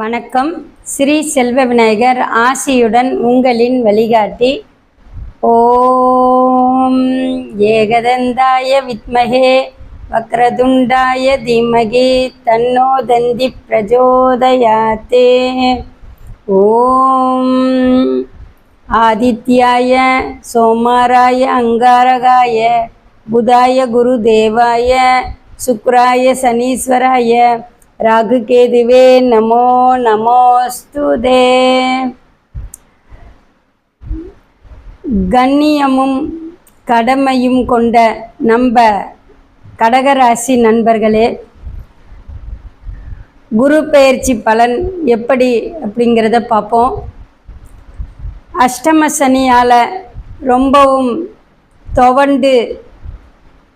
வணக்கம். ஸ்ரீ செல்வ விநாயகர் ஆசியுடன் உங்களின் வழிகாட்டி. ஓம் ஏகதந்தாய வித்மகே வக்ரதுண்டாய தீமகி தன்னோ தந்தி பிரஜோதயாத்தே. ஓம் ஆதித்யாய சோமாராய அங்காரகாய புதாய குரு தேவாய சுக்ராய சனீஸ்வராய ராகுகேதுவே நமோ நமோஸ்துதே கண்ணியமும் கடமையும் கொண்ட நம்ம கடகராசி நண்பர்களே குரு பெயர்ச்சி பலன் எப்படி அப்படிங்கிறத பார்ப்போம். அஷ்டம சனியால் ரொம்பவும் துவண்டு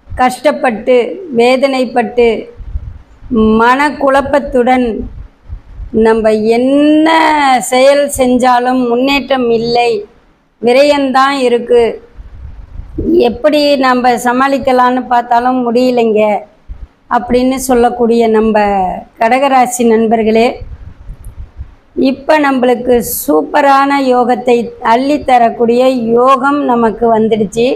கஷ்டப்பட்டு வேதனைப்பட்டு மனக்குழப்பத்துடன் நம்ம என்ன செயல் செஞ்சாலும் முன்னேற்றம் இல்லை விரயம்தான் இருக்குது எப்படி நம்ம சமாளிக்கலான்னு பார்த்தாலும் முடியலைங்க அப்படின்னு சொல்லக்கூடிய நம்ம கடகராசி நண்பர்களே இப்போ நம்மளுக்கு சூப்பரான யோகத்தை அள்ளித்தரக்கூடிய யோகம் நமக்கு வந்துடுச்சு.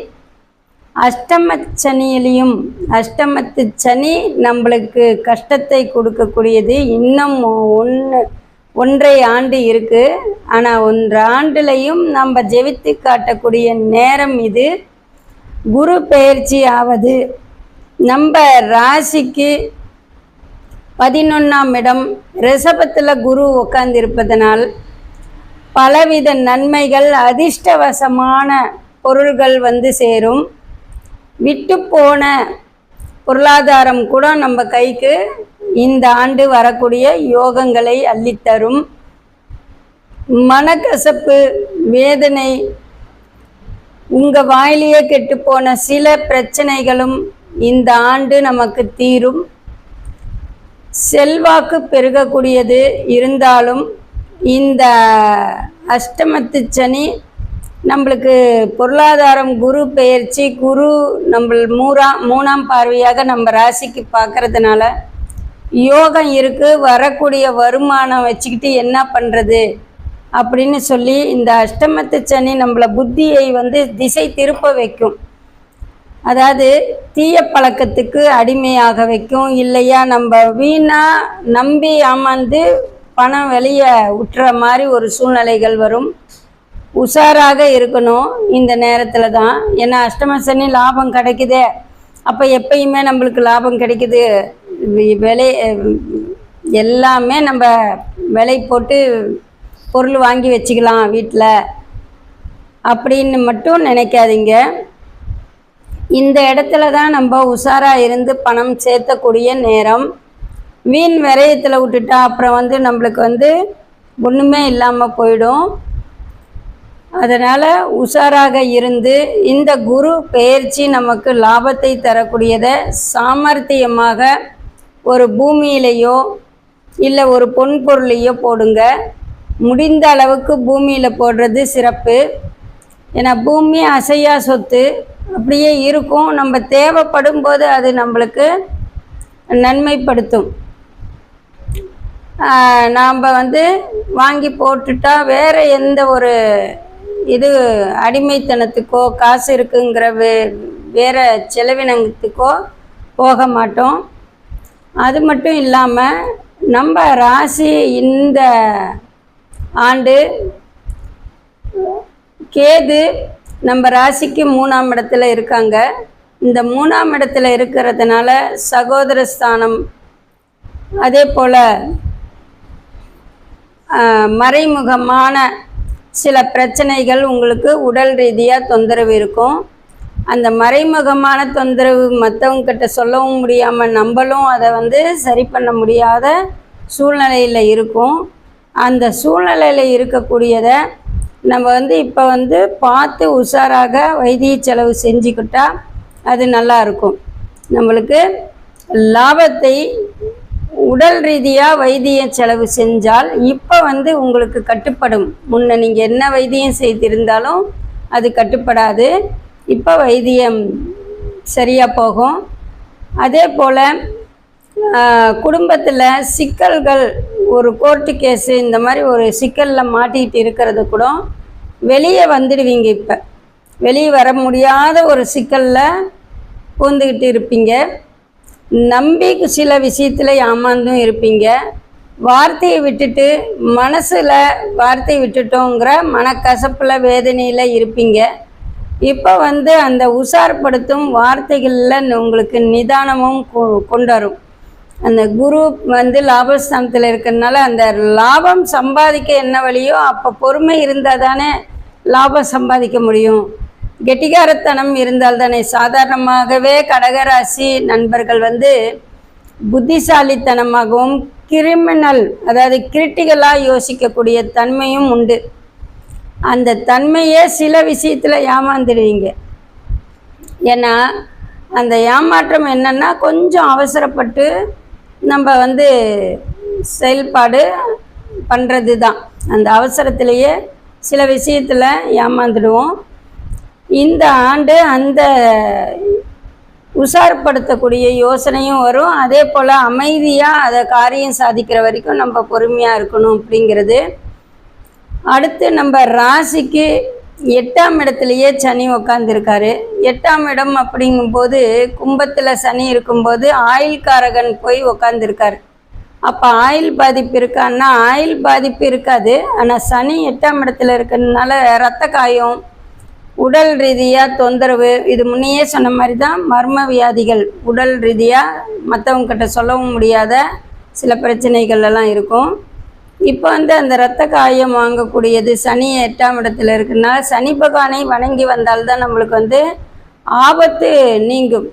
அஷ்டம சனியிலையும் அஷ்டமத்து சனி நம்மளுக்கு கஷ்டத்தை கொடுக்கக்கூடியது. இன்னும் ஒன்று ஒன்றை ஆண்டு இருக்குது ஆனால் ஒன்று ஆண்டுலையும் நம்ம ஜெபித்து காட்டக்கூடிய நேரம் இது. குரு பெயர்ச்சி ஆவது. நம்ம ராசிக்கு பதினொன்றாம் இடம். ரிஷபத்தில் குரு உட்கார்ந்திருப்பதனால் பலவித நன்மைகள் அதிர்ஷ்டவசமான பொருள்கள் வந்து சேரும். விட்டு போன பொருளாதாரம் கூட நம்ம கைக்கு இந்த ஆண்டு வரக்கூடிய யோகங்களை அள்ளித்தரும். மனக்கசப்பு வேதனை உங்கள் வாயிலேயே கெட்டுப்போன சில பிரச்சனைகளும் இந்த ஆண்டு நமக்கு தீரும். செல்வாக்கு பெருகக்கூடியது இருந்தாலும் இந்த அஷ்டமத்து சனி நம்மளுக்கு பொருளாதாரம் குரு பெயர்ச்சி குரு நம்ம மூறாம் மூணாம் பார்வையாக நம்ம ராசிக்கு பார்க்கறதுனால யோகம் இருக்குது வரக்கூடிய வருமானம் வச்சுக்கிட்டு என்ன பண்ணுறது அப்படின்னு சொல்லி இந்த அஷ்டமத்து சனி நம்மளை புத்தியை வந்து திசை திருப்ப வைக்கும். அதாவது தீய பழக்கத்துக்கு அடிமையாக வைக்கும். இல்லையா நம்ம வீணாக நம்பி ஏமாந்து பணம் வெளியே விட்டுற மாதிரி ஒரு சூழ்நிலைகள் வரும். உஷாராக இருக்கணும் இந்த நேரத்தில் தான். ஏன்னா அஷ்டம சனி லாபம் கிடைக்குதே. அப்போ எப்பயுமே நம்மளுக்கு லாபம் கிடைக்குது. விலை எல்லாமே நம்ம விலை போட்டு பொருள் வாங்கி வச்சுக்கலாம் வீட்டில் அப்படின்னு மட்டும் நினைக்காதீங்க. இந்த இடத்துல தான் நம்ம உஷாராக இருந்து பணம் சேர்த்தக்கூடிய நேரம். வீண் விரயத்தில் விட்டுட்டா அப்புறம் வந்து நம்மளுக்கு வந்து ஒன்றுமே இல்லாமல் போயிடும். அதனால் உஷாராக இருந்து இந்த குரு பெயர்ச்சி நமக்கு லாபத்தை தரக்கூடியதை சாமர்த்தியமாக ஒரு பூமியிலையோ இல்லை ஒரு பொன் பொருளையோ போடுங்க. முடிந்த அளவுக்கு பூமியில் போடுறது சிறப்பு. ஏன்னா பூமி அசையா சொத்து. அப்படியே இருக்கும். நம்ம தேவைப்படும் போது அது நம்மளுக்கு நன்மைப்படுத்தும். நாம் வந்து வாங்கி போட்டுட்டா வேறு எந்த ஒரு இது அடிமைத்தனத்துக்கோ காசு இருக்குங்கிற வே வேறு செலவினத்துக்கோ போக மாட்டோம். அது மட்டும் இல்லாமல் நம்ம ராசி இந்த ஆண்டு கேது நம்ம ராசிக்கு மூணாம் இடத்துல இருக்காங்க. இந்த மூணாம் இடத்துல இருக்கிறதுனால சகோதர ஸ்தானம் அதே போல் மறைமுகமான சில பிரச்சனைகள் உங்களுக்கு உடல் ரீதியாக தொந்தரவு இருக்கும். அந்த மறைமுகமான தொந்தரவு மற்றவங்கக்கிட்ட சொல்லவும் முடியாமல் நம்மளும் அதை வந்து சரி பண்ண முடியாத சூழ்நிலையில் இருக்கும். அந்த சூழ்நிலையில் இருக்கக்கூடியதை நம்ம வந்து இப்போ வந்து பார்த்து உஷாராக வைத்திய செலவு செஞ்சுக்கிட்டா அது நல்லாயிருக்கும் நம்மளுக்கு லாபத்தை உடல் ரீதியாக வைத்திய செலவு செஞ்சால் இப்போ வந்து உங்களுக்கு கட்டுப்படும். முன்ன நீங்கள் என்ன வைத்தியம் செய்திருந்தாலும் அது கட்டுப்படாது. இப்போ வைத்தியம் சரியாக போகும். அதே போல் குடும்பத்தில் சிக்கல்கள் ஒரு கோர்ட்டு கேஸு இந்த மாதிரி ஒரு சிக்கலில் மாட்டிக்கிட்டு இருக்கிறது கூட வெளியே வந்துடுவீங்க இப்போ. வெளியே வர முடியாத ஒரு சிக்கலில் பூந்துக்கிட்டு இருப்பீங்க. நம்பி சில விஷயத்தில் ஏமாந்தும் இருப்பீங்க. வார்த்தையை விட்டுட்டு மனசில் வார்த்தையை விட்டுட்டோங்கிற மனக்கசப்பில் வேதனையில் இருப்பீங்க. இப்போ வந்து அந்த உஷார்படுத்தும் வார்த்தைகளில் உங்களுக்கு நிதானமும் கொ- கொண்டு வரும் அந்த குரு வந்து லாபஸ்தானத்தில் இருக்கிறதுனால அந்த லாபம் சம்பாதிக்க என்ன வழியோ அப்போ பொறுமை இருந்தால் தானே லாபம் சம்பாதிக்க முடியும். கெட்டிகாரத்தனம் இருந்தால் தானே? சாதாரணமாகவே கடகராசி நண்பர்கள் வந்து புத்திசாலித்தனமாகவும் கிரிமினல் அதாவது கிரிட்டிக்கலாக யோசிக்கக்கூடிய தன்மையும் உண்டு. அந்த தன்மையே சில விஷயத்தில் ஏமாந்துடுவீங்க. ஏன்னா அந்த ஏமாற்றம் என்னென்னா கொஞ்சம் அவசரப்பட்டு நம்ம வந்து செயல்பாடு பண்ணுறது தான் அந்த அவசரத்திலேயே சில விஷயத்தில் ஏமாந்துடுவோம். இந்த ஆண்டு அந்த உஷார்படுத்தக்கூடிய யோசனையும் வரும். அதே போல் அமைதியாக அதை காரியம் சாதிக்கிற வரைக்கும் நம்ம பொறுமையாக இருக்கணும் அப்படிங்கிறது. அடுத்து நம்ம ராசிக்கு எட்டாம் இடத்துலையே சனி உக்காந்துருக்காரு. எட்டாம் இடம் அப்படிங்கும்போது கும்பத்தில் சனி இருக்கும்போது ஆயுள்காரகன் போய் உக்காந்துருக்காரு. அப்போ ஆயில் பாதிப்பு இருக்கான்னா ஆயில் பாதிப்பு இருக்காது. ஆனால் சனி எட்டாம் இடத்துல இருக்கிறதுனால ரத்த காயம் உடல் ரீதியாக தொந்தரவு இது முன்னையே சொன்ன மாதிரி தான் மர்ம வியாதிகள். உடல் ரீதியாக மற்றவங்கக்கிட்ட சொல்லவும் முடியாத சில பிரச்சனைகள் எல்லாம் இருக்கும். இப்போ வந்து அந்த இரத்த காயம் வாங்கக்கூடியது சனி எட்டாம் இடத்துல இருக்குனால சனி பகவானை வணங்கி வந்தால்தான் நம்மளுக்கு வந்து ஆபத்து நீங்கும்.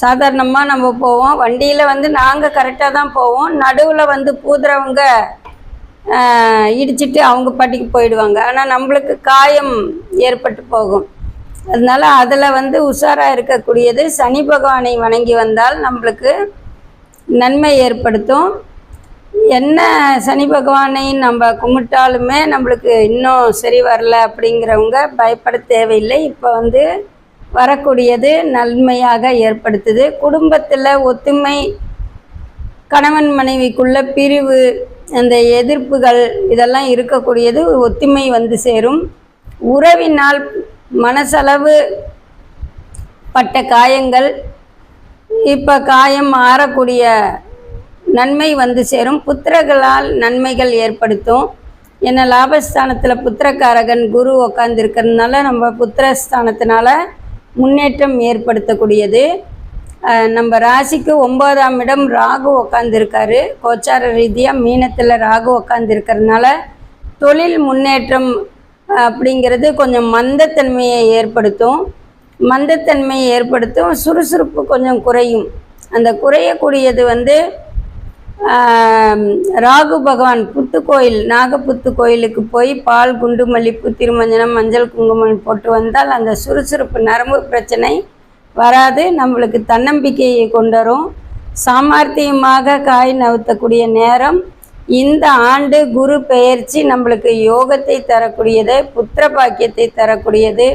சாதாரணமாக நம்ம போவோம். வண்டியில் வந்து நாங்கள் கரெக்டாக தான் போவோம். நடுவில் வந்து பூதுறவங்க இடிச்சிட்டு அவங்க பாட்டிக்கு போயிடுவாங்க. ஆனால் நம்மளுக்கு காயம் ஏற்பட்டு போகும். அதனால அதில் வந்து உஷாராக இருக்கக்கூடியது சனி பகவானை வணங்கி வந்தால் நம்மளுக்கு நன்மை ஏற்படுத்தும். என்ன சனி பகவானை நம்ம கும்பிட்டாலுமே நம்மளுக்கு இன்னும் சரி வரல அப்படிங்கிறவங்க பயப்பட தேவையில்லை. இப்போ வந்து வரக்கூடியது நன்மையாக ஏற்படுத்துது. குடும்பத்தில் ஒத்துமை கணவன் மனைவிக்குள்ள பிரிவு அந்த எதிர்ப்புகள் இதெல்லாம் இருக்கக்கூடியது ஒத்துமை வந்து சேரும். உறவினால் மனசளவு பட்ட காயங்கள் இப்போ காயம் ஆறக்கூடிய நன்மை வந்து சேரும். புத்திரர்களால் நன்மைகள் ஏற்படுத்தும். ஏன்னா லாபஸ்தானத்தில் புத்திரக்காரகன் குரு உக்காந்துருக்கிறதுனால நம்ம புத்திரஸ்தானத்தினால முன்னேற்றம் ஏற்படுத்தக்கூடியது. நம்ம ராசிக்கு ஒன்பதாம் இடம் ராகு உக்காந்துருக்காரு. கோச்சார ரீதியாக மீனத்தில் ராகு உக்காந்துருக்கிறதுனால தொழில் முன்னேற்றம் அப்படிங்கிறது கொஞ்சம் மந்தத்தன்மையை ஏற்படுத்தும். மந்தத்தன்மையை ஏற்படுத்தும். சுறுசுறுப்பு கொஞ்சம் குறையும். அந்த குறையக்கூடியது வந்து ராகு பகவான் புத்து கோயில் நாகப்புத்து கோயிலுக்கு போய் பால் குண்டு மல்லிப்பூ திருமஞ்சனம் மஞ்சள் குங்குமம் போட்டு வந்தால் அந்த சுறுசுறுப்பு நரம்பு பிரச்சனை வராது. நம்மளுக்கு தன்னம்பிக்கையை கொண்டு வரும் சாமர்த்தியமாக காய் நவுத்தக்கூடிய நேரம். இந்த ஆண்டு குரு பெயர்ச்சி நம்மளுக்கு யோகத்தை தரக்கூடியது புத்திர பாக்கியத்தை தரக்கூடியது.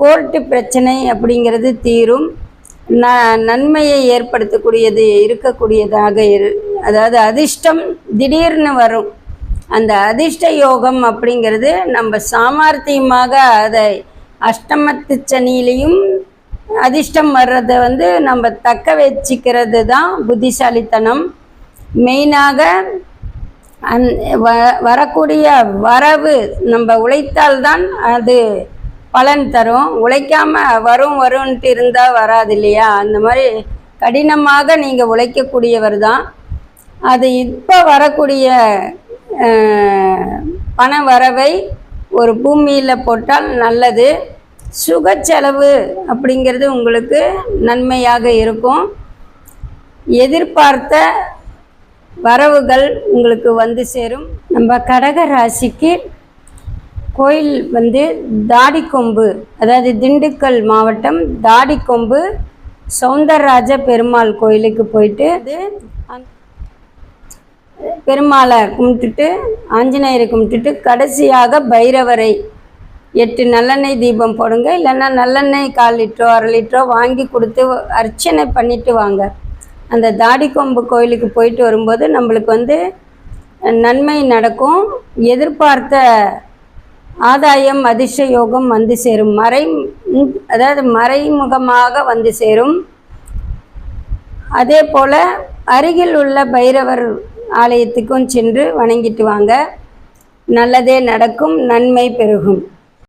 கோர்ட்டு பிரச்சனை அப்படிங்கிறது தீரும். ந நன்மையை ஏற்படுத்தக்கூடியது இருக்கக்கூடியதாக இரு அதாவது அதிர்ஷ்டம் திடீர்னு வரும். அந்த அதிர்ஷ்ட யோகம் அப்படிங்கிறது நம்ம சாமர்த்தியமாக அதை அஷ்டமத்து சனியிலையும் அதிர்ஷ்டம் வர்றதை வந்து நம்ம தக்க வச்சுக்கிறது தான் புத்திசாலித்தனம். மெயினாக அந் வ வரக்கூடிய வரவு நம்ம உழைத்தால்தான் அது பலன் தரும். உழைக்காமல் வரும் வரும்ன்ட்டு இருந்தால் வராது இல்லையா? அந்த மாதிரி கடினமாக நீங்கள் உழைக்கக்கூடியவர் தான் அது இப்போ வரக்கூடிய பண வரவை ஒரு பூமியில் போட்டால் நல்லது. சுக செலவு அப்படிங்கிறது உங்களுக்கு நன்மையாக இருக்கும். எதிர்பார்த்த வரவுகள் உங்களுக்கு வந்து சேரும். நம்ம கடக ராசிக்கு கோயில் வந்து தாடிக்கொம்பு அதாவது திண்டுக்கல் மாவட்டம் தாடிக்கொம்பு சௌந்தரராஜ பெருமாள் கோயிலுக்கு போயிட்டு பெருமாளை கும்பிட்டுட்டு ஆஞ்சநேயரை கும்பிட்டுட்டு கடைசியாக பைரவரை எட்டு நல்லெண்ணெய் தீபம் போடுங்க. இல்லைன்னா நல்லெண்ணெய் கால் லிட்டரோ அரை லிட்டரோ வாங்கி கொடுத்து அர்ச்சனை பண்ணிட்டு வாங்க. அந்த தாடிக்கொம்பு கோயிலுக்கு போயிட்டு வரும்போது நம்மளுக்கு வந்து நன்மை நடக்கும். எதிர்பார்த்த ஆதாயம் அதிர்ஷ்ட யோகம் வந்து சேரும். மறை அதாவது மறைமுகமாக வந்து சேரும். அதே போல் அருகில் உள்ள பைரவர் ஆலயத்துக்கும் சென்று வணங்கிட்டு வாங்க. நல்லதே நடக்கும் நன்மை பெருகும்.